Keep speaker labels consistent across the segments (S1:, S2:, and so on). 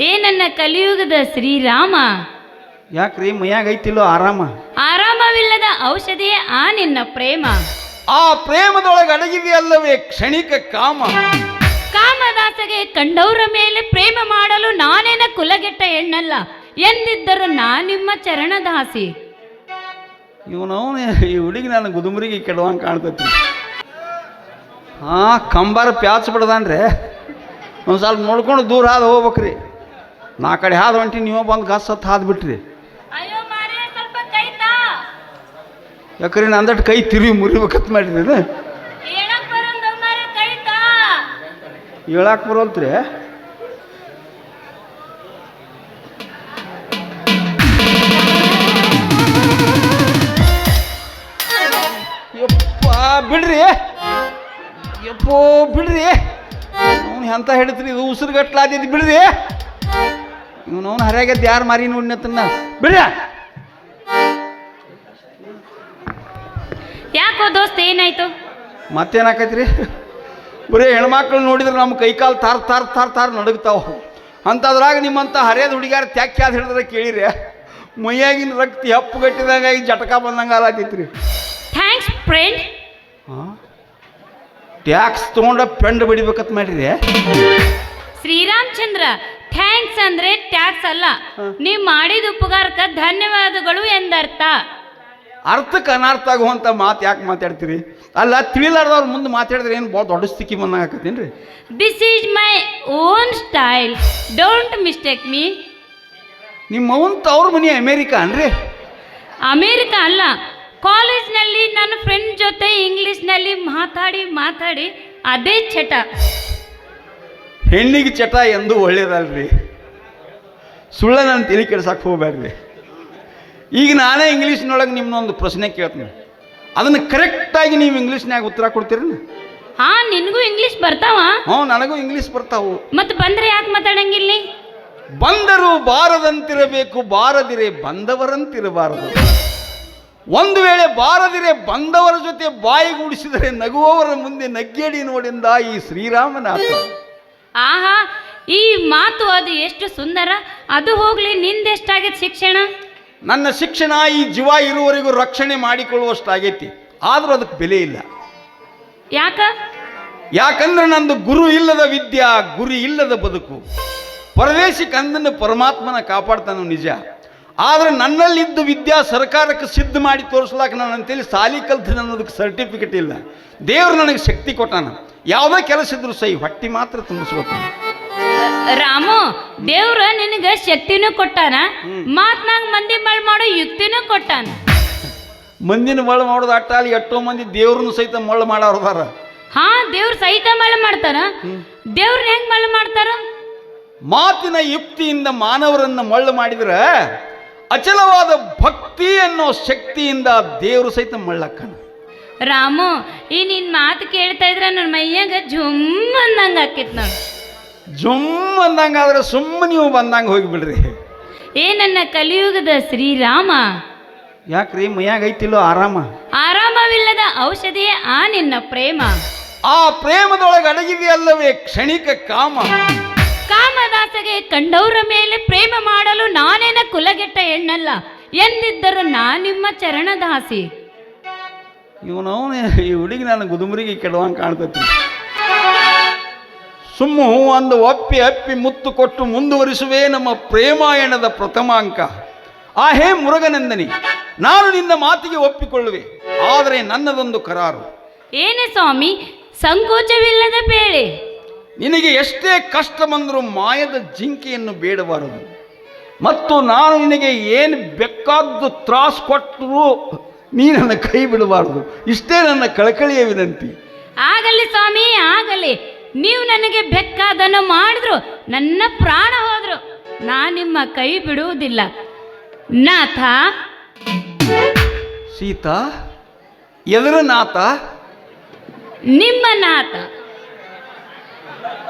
S1: ಏ ನನ್ನ ಕಲಿಯುಗದ ಶ್ರೀರಾಮ?
S2: ಯಾಕ್ರಿ ಮೈಯಾಗ ಐತಿಲ್ಲೋ ಆರಾಮ?
S1: ಆರಾಮವಿಲ್ಲದ ಔಷಧಿಯೇ ಆ ನಿನ್ನ ಪ್ರೇಮ?
S2: ಆ ಪ್ರೇಮದೊಳಗೆ ಅಡಗಿದೆಯಲ್ಲವೇ ಕ್ಷಣಿಕ ಕಾಮ?
S1: ಕಾಮದಾಸಗೆ ಕಂಡವರ ಮೇಲೆ ಪ್ರೇಮ ಮಾಡಲು ನಾನೇನ ಕುಲಗೆಟ್ಟ ಹೆಣ್ಣಲ್ಲ ಎಂದಿದ್ದರು ನಾ ನಿಮ್ಮ ಚರಣದಾಸಿ.
S2: ಇವನವನು ಈ ಹುಡುಗಿ ನಾನು ಗುದುಮರಿಗೆ ಕೆಡುವಂಗೆ ಕಾಣ್ತೈತಿ. ಹಾ ಕಂಬಾರ ಪ್ಯಾಚ್ ಬಿಡದಾನ್ರಿ. ಒಂದು ಸ್ವಲ್ಪ ನೋಡ್ಕೊಂಡು ದೂರ ಆದ ಹೋಗ್ಬೇಕ್ರಿ. ನಾ ಕಡೆ ಹಾದು ಹೊಂಟಿ ನೀವು ಬಂದು ಗಸ್ ಹತ್ತು ಹಾದು ಬಿಟ್ರಿ.
S1: ಅಯ್ಯೋ ಮಾರೇ ಸ್ವಲ್ಪ ಕೈತಾ
S2: ಯಾಕ್ರಿ ನಂದಟ್ ಕೈ ತಿರುವಿ ಮುರಿಬೇಕತ್
S1: ಮಾಡಿದ್ರಿ
S2: ಹೇಳಕ್ಕೆ ಬರೋಲ್ತ್ರಿ. ಯಪ್ಪ ಬಿಡ್ರಿ. ಯಪ್ಪೋ ಬಿಡ್ರಿ. ಅವ್ನು ಎಂತ ಹೇಳ್ತೀರಿ ಇದು ಉಸಿರುಗಟ್ಲಾದಿದ್ದು ಬಿಡ್ರಿ. ಇವನು ಅವ್ನು ಹರಿಯಾಗದ್ದು ಯಾರು ಮಾರಿ ನೋಡಿನತ್ತನ್ನ ಬಿಡ
S1: ಯಾಕೋ ದೋಸ್ತ ಏನಾಯ್ತು?
S2: ಮತ್ತೇನಾಕೈತ್ರಿ? ಬರೀ ಹೆಣ್ಮಕ್ಳು ನೋಡಿದ್ರೆ ನಮ್ಮ ಕೈಕಾಲು ತಾರ್ ತಾರ್ ತಾರ್ ತಾರ್ ನಡುಗ್ತಾವ. ಅಂಥದ್ರಾಗ ನಿಮ್ಮಂಥ ಹರಿಯದ ತ್ಯಾಕ್ ತ್ಯಾಕ್ಯಾದ ಹಿಡಿದ್ರೆ ಕೇಳಿರಿ. ಮೈಯಾಗಿನ ರಕ್ತ ಹೆಪ್ಪು ಗಟ್ಟಿದಂಗ ಈ ಜಟಕ ಬಂದಂಗೆ ಆಲಾತೈತ್ರಿ
S1: ಥ್ಯಾಂಕ್ಸ್ ಫ್ರೆಂಡ್.
S2: ಹಾಂ ಟ್ಯಾಕ್ಸ್ ತೊಗೊಂಡ ಪೆಂಡ್ ಬಿಡಿಬೇಕತ್ ಮಾಡಿರಿ.
S1: ಶ್ರೀರಾಮಚಂದ್ರ ಥ್ಯಾಂಕ್ಸ್ ಅಂದ್ರೆ ಟ್ಯಾಕ್ಸ್ ಅಲ್ಲ. ನೀವ್ ಮಾಡಿದ ಉಪಕಾರಕ್ಕ ಧನ್ಯವಾದಗಳು ಎಂದರ್ಥ.
S2: ಅರ್ಥಕ್ಕೆ ಅನರ್ಥ ಆಗುವಂಥ ಮಾತು ಯಾಕೆ ಮಾತಾಡ್ತೀರಿ? ಅಲ್ಲ ತಿಳಿಲಾರ್ದವ್ರು ಮುಂದೆ ಮಾತಾಡಿದ್ರೆ ಏನು ಭಾಳ ದೊಡ್ಡ ಸ್ಥಿತಿ ಬಂದಂಗೆ ಆಕತ್ತೇನು ರೀ
S1: this is my own style don't mistake me
S2: ನಿಮ್ಮ ಅವಂತ ಅವ್ರ ಮನೆ ಅಮೇರಿಕಾ ಅನ್ರಿ?
S1: ಅಮೇರಿಕ ಅಲ್ಲ. ಕಾಲೇಜ್ನಲ್ಲಿ ನನ್ನ ಫ್ರೆಂಡ್ ಜೊತೆ ಇಂಗ್ಲೀಷ್ನಲ್ಲಿ ಮಾತಾಡಿ ಮಾತಾಡಿ ಅದೇ ಚಟ.
S2: ಹೆಣ್ಣಿಗೆ ಚಟ ಎಂದು ಒಳ್ಳೇದಲ್ರಿ. ಸುಳ್ಳ ನಾನು ತಲೆ ಕೆಡ್ಸಕ್ಕೆ ಹೋಗ್ಬೇಡ್ರಿ. ಈಗ ನಾನೇ ಇಂಗ್ಲೀಷ್ನೊಳಗೆ ನಿಮ್ಮನ್ನೊಂದು ಪ್ರಶ್ನೆ ಕೇಳ್ತೀನಿ. ಅದನ್ನು ಕರೆಕ್ಟಾಗಿ ನೀವು ಇಂಗ್ಲೀಷ್ನಾಗ ಉತ್ತರ ಕೊಡ್ತೀರಿ
S1: ಹಾ ನಿನಗೂ ಇಂಗ್ಲೀಷ್ ಬರ್ತಾವ.
S2: ಹ್ಞೂ ನನಗೂ ಇಂಗ್ಲೀಷ್ ಬರ್ತಾವು.
S1: ಮತ್ತೆ ಬಂದ್ರೆ ಯಾಕೆ ಮಾತಾಡಂಗಿಲ್ಲ?
S2: ಬಂದರು ಬಾರದಂತಿರಬೇಕು ಬಾರದಿರೆ ಬಂದವರಂತಿರಬಾರದು. ಒಂದು ವೇಳೆ ಬಾರದಿರೆ ಬಂದವರ ಜೊತೆ ಬಾಯಿಗೂಡಿಸಿದರೆ ನಗುವವರ ಮುಂದೆ ನಗ್ಗೇಡಿ ನೋಡಿಂದ ಈ ಶ್ರೀರಾಮನಾಥ
S1: ಆಹಾ ಈ ಮಾತು ಅದು ಎಷ್ಟು ಸುಂದರ. ಅದು ಹೋಗ್ಲಿ ನಿಂದೆಷ್ಟಾಗೈತೆ ಶಿಕ್ಷಣ?
S2: ನನ್ನ ಶಿಕ್ಷಣ ಈ ಜೀವ ಇರುವವರೆಗೂ ರಕ್ಷಣೆ ಮಾಡಿಕೊಳ್ಳುವಷ್ಟಾಗೈತಿ. ಆದರೂ ಅದಕ್ಕೆ ಬೆಲೆ ಇಲ್ಲ.
S1: ಯಾಕ?
S2: ಯಾಕಂದ್ರೆ ನಂದು ಗುರು ಇಲ್ಲದ ವಿದ್ಯಾ ಗುರಿ ಇಲ್ಲದ ಬದುಕು. ಪರದೇಶಿ ಕಂದನ್ನು ಪರಮಾತ್ಮನ ಕಾಪಾಡ್ತಾನು ನಿಜ. ಆದ್ರೆ ನನ್ನಲ್ಲಿದ್ದು ವಿದ್ಯಾ ಸರ್ಕಾರಕ್ಕೆ ಸಿದ್ಧ ಮಾಡಿ ತೋರಿಸ್ಲಾಕ ನಾನು ಅಂತೇಳಿ ಸಾಲಿ ಕಲ್ತು ಅನ್ನೋದಕ್ಕೆ ಸರ್ಟಿಫಿಕೇಟ್ ಇಲ್ಲ. ದೇವರು ನನಗೆ ಶಕ್ತಿ ಕೊಟ್ಟಾನ. ಯಾವುದೇ ಕೆಲಸ ಇದ್ರು ಸೈ ಹೊಟ್ಟಿ ಮಾತ್ರ ತುಂಬಿಸ್ಬೇಕು.
S1: ರಾಮು ದೇವ್ರ ನಿನಗೆ ಶಕ್ತಿನೂ ಕೊಟ್ಟಾನ? ಮಾತ್ನಾಗ ಮಂದಿ ಮಳ್ ಮಾಡೋ ಯುಕ್ತಿನೂ ಕೊಟ್ಟಾನ?
S2: ಮಂದಿನ ಮಳ್ ಮಾಡೋದು ಅಟ್ಟ ಅಲ್ಲಿ ಎಷ್ಟೋ ಮಂದಿ ದೇವ್ರನ್ನ ಸಹಿತ ಮಳ್ ಮಾಡೋರ್ದಾರ
S1: ಹಾ ದೇವ್ರ ಸಹಿತ ಮಳ್ ಮಾಡ್ತಾರ? ದೇವ್ರನ್ನ ಹೆಂಗ್ ಮಳ್ ಮಾಡ್ತಾರ?
S2: ಮಾತಿನ ಯುಕ್ತಿಯಿಂದ ಮಾನವರನ್ನ ಮಳ್ಳು ಮಾಡಿದ್ರ ಅಚಲವಾದ ಭಕ್ತಿ ಅನ್ನೋ ಶಕ್ತಿಯಿಂದ ದೇವರು ಸಹಿತ ಮಳ್ಳಕ್ಕನ.
S1: ರಾಮು ಈ ನಿನ್ ಮಾತು ಕೇಳ್ತಾ ಇದ್ರ ನನ್ನ ಮೈಯಾಗ ಜುಮ್ ಅಂದಂಗ ನಾನು ನೋಡು.
S2: ಜುಮ್ ಅಂದಂಗಾದ್ರೆ ಸುಮ್ಮನೆ ನೀವು ಬಂದಂಗೆ ಹೋಗಿಬಿಡ್ರಿ.
S1: ಏ ನನ್ನ ಕಲಿಯುಗದ ಶ್ರೀರಾಮ.
S2: ಯಾಕ್ರಿ ಮೈಯಾಗ ಐತಿಲ್ಲೋ ಆರಾಮ?
S1: ಆರಾಮವಿಲ್ಲದ ಔಷಧಿಯೇ ಆ ನಿನ್ನ ಪ್ರೇಮ.
S2: ಆ ಪ್ರೇಮದೊಳಗೆ ಅಡಗಿದೆಯಲ್ಲವೇ ಕ್ಷಣಿಕ ಕಾಮ?
S1: ಕಾಮದಾಸಗೆ ಕಂಡವರ ಮೇಲೆ ಪ್ರೇಮ ಮಾಡಲು ನಾನೇನ ಕುಲಗೆಟ್ಟ ಹೆಣ್ಣಲ್ಲ ಎಂದಿದ್ದರು ನಾ ನಿಮ್ಮ ಚರಣದಾಸಿ.
S2: ಇವನವನು ಈ ಹುಡುಗಿ ನಾನು ಗುದುಮರಿಗೆ ಕೆಡುವಂಗೆ ಕಾಣ್ತೈತಿ. ಸುಮ್ಮ ಒಂದು ಅಂದು ಒಪ್ಪಿ ಅಪ್ಪಿ ಮುತ್ತು ಕೊಟ್ಟು ಮುಂದುವರಿಸುವೆ ನಮ್ಮ ಪ್ರೇಮಾಯಣದ ಪ್ರಥಮ ಅಂಕ ಆ ಹೇ ಮುರುಗನಂದನಿ ನಾನು ನಿನ್ನ ಮಾತಿಗೆ ಒಪ್ಪಿಕೊಳ್ಳುವೆ ಆದರೆ ನನ್ನದೊಂದು ಕರಾರು.
S1: ಏನೇ ಸ್ವಾಮಿ ಸಂಕೋಚವಿಲ್ಲದ ಬೇಳೆ.
S2: ನಿನಗೆ ಎಷ್ಟೇ ಕಷ್ಟ ಬಂದರೂ ಮಾಯದ ಜಿಂಕೆಯನ್ನು ಬೇಡಬಾರದು. ಮತ್ತು ನಾನು ನಿನಗೆ ಏನು ಬೇಕಾದ್ದು ತ್ರಾಸು ಕೊಟ್ಟರೂ ನೀ ನನ್ನ ಕೈ ಬಿಡಬಾರದು. ಇಷ್ಟೇ ನನ್ನ ಕಳಕಳಿಯ ವಿನಂತಿ.
S1: ಆಗಲಿ ಸ್ವಾಮಿ ಆಗಲಿ. ನೀವು ನನಗೆ ಬೆಕ್ಕಾದನ್ನು ಮಾಡಿದ್ರು ನನ್ನ ಪ್ರಾಣ ಹೋದ್ರು. ನಾ ನಿಮ್ಮ ಕೈ ಬಿಡುವುದಿಲ್ಲ. ನಾಥ.
S2: ಸೀತಾ ಎದುರು ನಾಥ?
S1: ನಿಮ್ಮ ನಾಥ.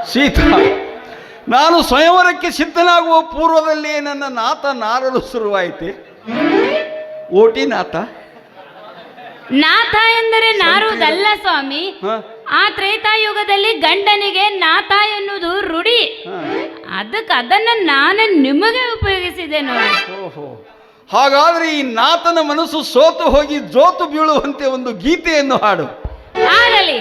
S2: ಸೀತಾ ನಾನು ಸ್ವಯಂವರಕ್ಕೆ ಸಿದ್ಧನಾಗುವ ಪೂರ್ವದಲ್ಲಿ ನನ್ನ ನಾಥ ನಾರಲು ಶುರುವಾಯಿತೆ. ಓಟಿ ನಾಥ.
S1: ನಾಥ ಎಂದರೆ ನಾರುವುದಲ್ಲ ಸ್ವಾಮಿ.
S3: ಆ ತ್ರೇತಾಯುಗದಲ್ಲಿ ಗಂಡನಿಗೆ ನಾಥ ಎನ್ನುವುದು ರೂಢಿ ಅದಕ್ಕೆ ಅದನ್ನ ನಾನು ನಿಮಗೆ ಉಪಯೋಗಿಸಿದೆ ನೋಡಿ.
S2: ಓಹೋ. ಹಾಗಾದ್ರೆ ಈ ನಾಥನ ಮನಸ್ಸು ಸೋತು ಹೋಗಿ ಜೋತು ಬೀಳುವಂತೆ ಒಂದು ಗೀತೆಯನ್ನು ಹಾಡು.
S3: ಆಗಲಿ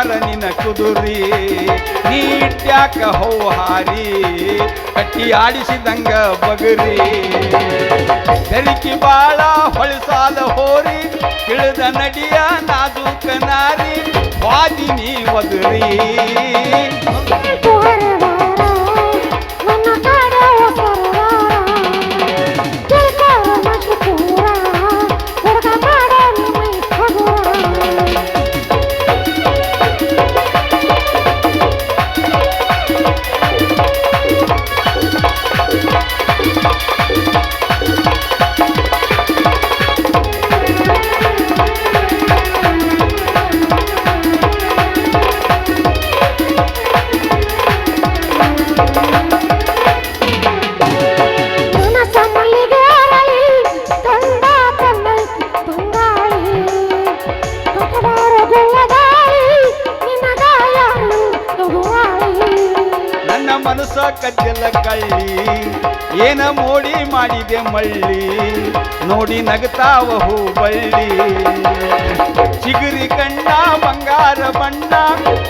S2: ಹಿಡುಕ್ವಾರ ನಿನ್ನ ಕುದುರಿ ನೀಟ್ಯಾಕ ಹೋಹಾರಿ, ಕಟ್ಟಿ ಆಡಿಸಿದಂಗ ಬಗರಿ. ಬೆರಿಕಿ ಬಾಳ ಹೊಳಸಾದ ಹೋರಿ, ತಿಳಿದ ನಡಿಯ ನಾಜೂಕ ನಾರಿ ವಾದಿನಿ ವದುರಿ ಮನಸ್ಸ ಕಜ್ಜಲ ಕಳ್ಳಿ. ಏನ ಮೋಡಿ ಮಾಡಿದೆ ಮಳ್ಳಿ. ನೋಡಿ ನಗತಾವ ಹೂ ಬಳ್ಳಿ ಚಿಗುರಿ ಕಣ್ಣ, ಬಂಗಾರ ಬಣ್ಣ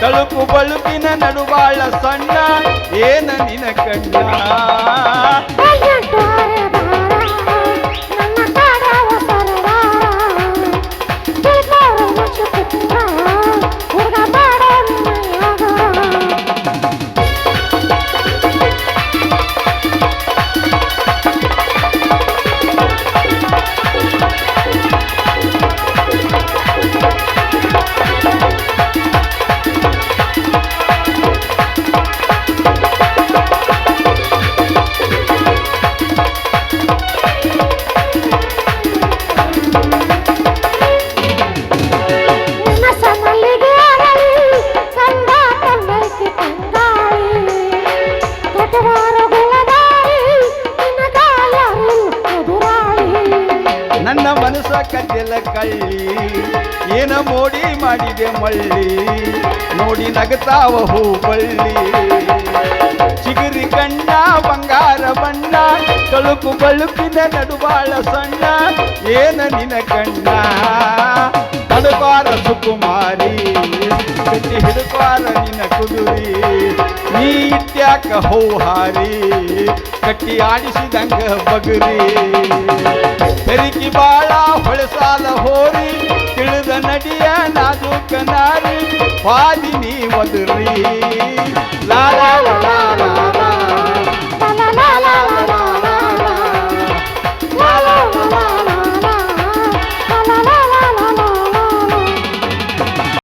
S2: ತಳುಕು ಬಳುಪಿನ ನಡುವಾಳ ಸಣ್ಣ, ಏನ ನಿನ ಕಣ್ಣ? ಕಜ್ಜಲ ಕಳ್ಳಿ, ಏನ ಮೋಡಿ ಮಾಡಿದೆ ಮಳ್ಳಿ, ನೋಡಿ ನಗತಾವ ಹೂ ಬಳ್ಳಿ ಚಿಗುರಿ ಕಣ್ಣ, ಬಂಗಾರ ಬಣ್ಣ ತಳುಕು ಬಳುಕಿನ ನಡುವಾಳ ಸಣ್ಣ, ಏನ ನಿನ ಕಣ್ಣ? ನಡುವಾರ ಸುಕುಮಾರಿ ಹಿಡುಕಾರ ನಿನ ಕುದುರಿ. ನೀ ಇಟ್ಯಾಕ ಹೌಹಾರಿ ಕಟ್ಟಿ ಆಡಿಸಿದಂಗ ಬಗುರಿ. ಬೆರಿಕಿ ಬಾಳ ಹೊಳಸಾಲ ಹೋರಿ, ತಿಳಿದ ನಡಿಯ ನಾಜು ಕನಾರಿ ಪಾದಿನಿ ಮದುರಿ ಲಾ ಲಾ ಲಾ